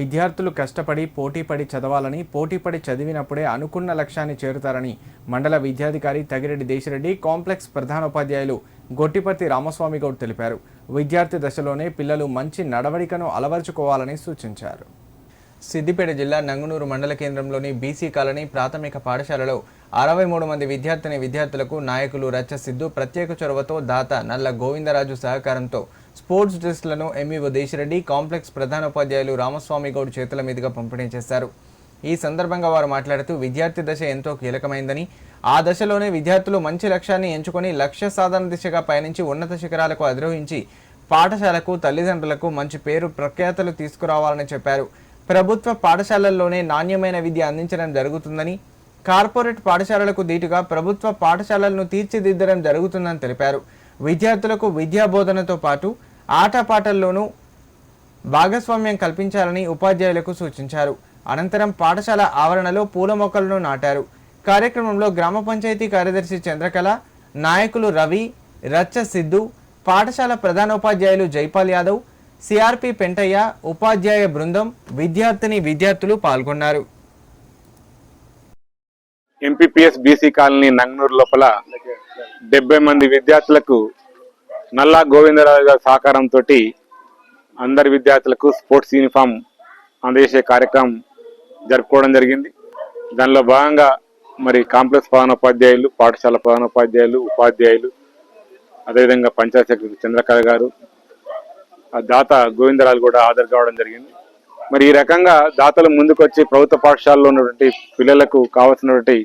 విద్యార్థులు కష్టపడి పోటీపడి చదవాలని పోటీపడి చదివినప్పుడే అనుకున్న లక్ష్యాన్ని చేరుతారని మండల విద్యాధికారి తగిరెడ్డి దేశిరెడ్డి కాంప్లెక్స్ ప్రధానోపాధ్యాయులు గొట్టిపర్తి రామస్వామి గౌడ్ తెలిపారు. విద్యార్థి దశలోనే పిల్లలు మంచి నడవడికను అలవర్చుకోవాలని సూచించారు. సిద్దిపేట జిల్లా నంగునూరు మండల కేంద్రంలోని బీసీ కాలనీ ప్రాథమిక పాఠశాలలో అరవై మూడు మంది విద్యార్థిని విద్యార్థులకు నాయకులు రచ్చ సిద్ధు ప్రత్యేక చొరవతో దాత నల్ల గోవిందరాజు సహకారంతో స్పోర్ట్స్ డ్రెస్లను ఎంఈఓ దేశిరెడ్డి కాంప్లెక్స్ ప్రధానోపాధ్యాయులు రామస్వామి గౌడ్ చేతుల మీదుగా పంపిణీ చేశారు. ఈ సందర్భంగా వారు మాట్లాడుతూ విద్యార్థి దశ ఎంతో కీలకమైందని ఆ దశలోనే విద్యార్థులు మంచి లక్ష్యాన్ని ఎంచుకొని లక్ష్య సాధన దిశగా పయనించి ఉన్నత శిఖరాలకు అధిరోహించి పాఠశాలకు తల్లిదండ్రులకు మంచి పేరు ప్రఖ్యాతలు తీసుకురావాలని చెప్పారు. ప్రభుత్వ పాఠశాలల్లోనే నాణ్యమైన విద్య అందించడం జరుగుతుందని కార్పొరేట్ పాఠశాలలకు దీటుగా ప్రభుత్వ పాఠశాలలను తీర్చిదిద్దడం జరుగుతుందని తెలిపారు. విద్యార్థులకు విద్యాబోధనతో పాటు ఆటపాటల్లోనూ భాగస్వామ్యం కల్పించాలని ఉపాధ్యాయులకు సూచించారు. అనంతరం పాఠశాల ఆవరణలో పూల మొక్కలను నాటారు. కార్యక్రమంలో గ్రామ పంచాయతీ కార్యదర్శి చంద్రకళ నాయకులు రవి రచ్చ సిద్ధు పాఠశాల ప్రధానోపాధ్యాయులు జైపాల్ యాదవ్ సిఆర్పి పెంటయ్య ఉపాధ్యాయ బృందం విద్యార్థిని విద్యార్థులు పాల్గొన్నారు. ఎంపీపీఎస్ బీసీ కాలనీ నంగనూరు లోపల డెబ్బై మంది విద్యార్థులకు నల్లా గోవిందరాజు గారి సహకారంతో అందరి విద్యార్థులకు స్పోర్ట్స్ యూనిఫామ్ అందజేసే కార్యక్రమం జరుపుకోవడం జరిగింది. దానిలో భాగంగా మరి కాంప్లెక్స్ ప్రధానోపాధ్యాయులు పాఠశాల ప్రధానోపాధ్యాయులు ఉపాధ్యాయులు అదేవిధంగా పంచాయత్ సెక్రటరీ చంద్రకళ గారు దాత గోవిందరాజు కూడా హాజరు కావడం జరిగింది. మరి ఈ రకంగా దాతలు ముందుకొచ్చి ప్రభుత్వ పాఠశాలలో ఉన్నటువంటి పిల్లలకు కావాల్సినటువంటి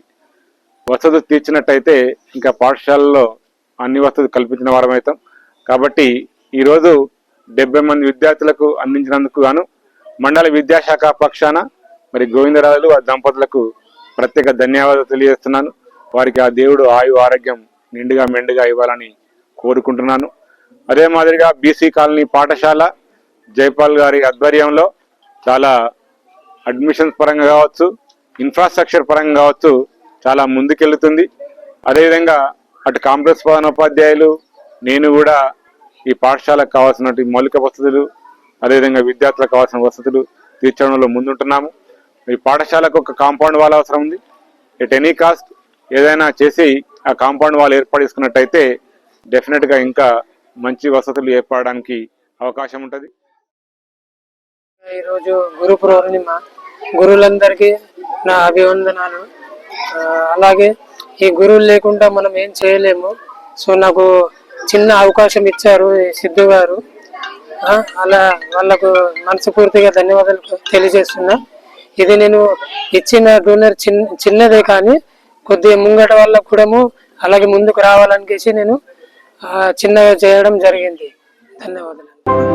వసతులు తీర్చినట్టయితే ఇంకా పాఠశాలలో అన్ని వసతులు కల్పించిన వారమవుతాం కాబట్టి ఈరోజు డెబ్బై మంది విద్యార్థులకు అందించినందుకు గాను మండల విద్యాశాఖ పక్షాన మరి గోవిందరాజులు ఆ దంపతులకు ప్రత్యేక ధన్యవాదాలు తెలియజేస్తున్నాను. వారికి ఆ దేవుడు ఆయు ఆరోగ్యం నిండుగా మెండుగా ఇవ్వాలని కోరుకుంటున్నాను. అదే మాదిరిగా బీసీ కాలనీ పాఠశాల జైపాల్ గారి ఆధ్వర్యంలో చాలా అడ్మిషన్స్ పరంగా కావచ్చు ఇన్ఫ్రాస్ట్రక్చర్ పరంగా కావచ్చు చాలా ముందుకెళ్తుంది. అదేవిధంగా అటు కాంప్లెక్స్ ప్రధానోపాధ్యాయులు నేను కూడా ఈ పాఠశాలకు కావాల్సినటువంటి మౌలిక వసతులు అదేవిధంగా విద్యార్థులకు కావాల్సిన వసతులు తీర్చడంలో ముందుంటున్నాము. ఈ పాఠశాలకు ఒక కాంపౌండ్ వాల్ అవసరం ఉంది. ఎట్ ఎనీ కాస్ట్ ఏదైనా చేసి ఆ కాంపౌండ్ వాల్ ఏర్పాటు చేసుకున్నట్టయితే డెఫినెట్గా ఇంకా మంచి వసతులు ఏర్పడడానికి అవకాశం ఉంటుంది. ఈరోజు గురు పౌర్ణిమ. గురువులందరికీ నా అభివందనాలు. అలాగే ఈ గురువులు లేకుండా మనం ఏం చేయలేము. సో నాకు చిన్న అవకాశం ఇచ్చారు సిద్ధు గారు. అలా వాళ్ళకు మనస్ఫూర్తిగా ధన్యవాదాలు తెలియజేస్తున్నా. ఇది నేను ఇచ్చిన డోనర్ చిన్న చిన్నదే కానీ కొద్దిగా ముంగట వాళ్ళకు కూడా అలాగే ముందుకు రావాలనికేసి నేను చిన్నగా చేయడం జరిగింది. ధన్యవాదాలు.